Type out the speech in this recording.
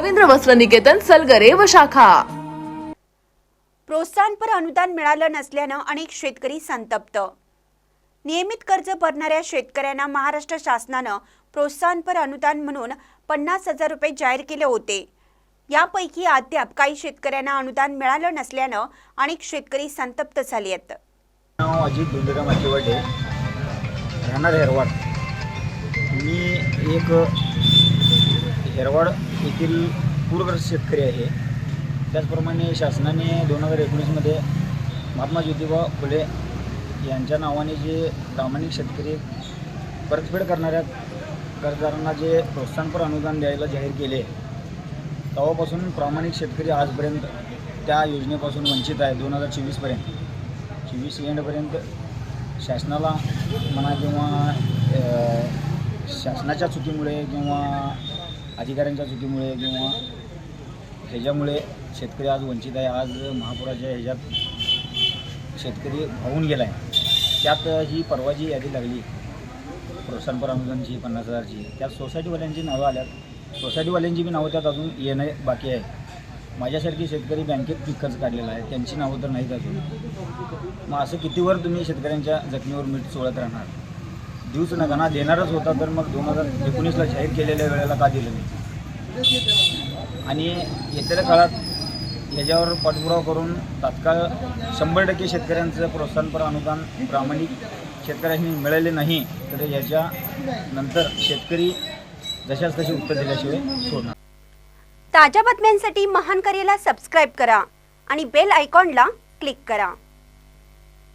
रवींद्र वस्त्र निकेतन सलगरे व शाखा. प्रोत्साहनपर अनुदान मिळालं नसल्यानं अनेक शेतकरी संतप्त. नियमित कर्ज भरणाऱ्या शेतकऱ्यांना महाराष्ट्र शासनानं प्रोत्साहनपर अनुदान म्हणून पन्नास हजार रुपये जाहीर केले होते. यापैकी अद्याप काही शेतकऱ्यांना अनुदान मिळालं नसल्यानं अनेक शेतकरी संतप्त झाले आहेत. नाव अजित दुंदराम अजिवाडे राहणार हेरवाड. मी एक हेरवाड येथील पूरग्रस्त शेतकरी आहे. त्याचप्रमाणे शासनाने दोन हजार एकोणीसमध्ये महात्मा ज्योतिबा फुले यांच्या नावाने जे प्रामाणिक शेतकरी परतफेड करणाऱ्या कर्जदारांना जे प्रोत्साहनपर अनुदान द्यायला जाहीर केले तेव्हापासून प्रामाणिक शेतकरी आजपर्यंत त्या योजनेपासून वंचित आहे. दोन हजार चोवीसपर्यंत. चोवीस एंडपर्यंत शासनाला म्हणा किंवा शासनाच्या चुकीमुळे किंवा अधिकाऱ्यांच्या चुकीमुळे किंवा ह्याच्यामुळे शेतकरी आज वंचित आहे आज महापुराच्या ह्याच्यात शेतकरी भावून गेला आहे त्यात ही परवाची यादी लागली प्रोत्साहनपर अनुदानची पन्नास हजारची. त्यात सोसायटीवाल्यांची नावं आल्यात. सोसायटीवाल्यांची बी नावं त्यात अजून येणं बाकी आहे. माझ्यासारखी शेतकरी बँकेत पीक कर्ज काढलेलं आहे. त्यांची नावं तर नाहीत अजून. मग असं कितीवर तुम्ही शेतकऱ्यांच्या जखमीवर मीठ चोळत राहणार? देऊच नका. ना देणारच होता तर मग दोन हजार एकोणीसला जाहीर केलेल्या वेळेला का दिलं नाही? आणि येत्या काळात याच्यावर पाठपुरावा करून तात्काळ शंभर टक्के शेतकऱ्यांचं प्रोत्साहनपर अनुदान प्रामाणिक शेतकऱ्यांनी मिळाले नाही तर याच्या नंतर शेतकरी जशाच तशी उत्तर दिल्याशिवाय सोडणार. ताज्या बातम्यांसाठी महान करेला सबस्क्राईब करा आणि बेल आयकॉनला क्लिक करा.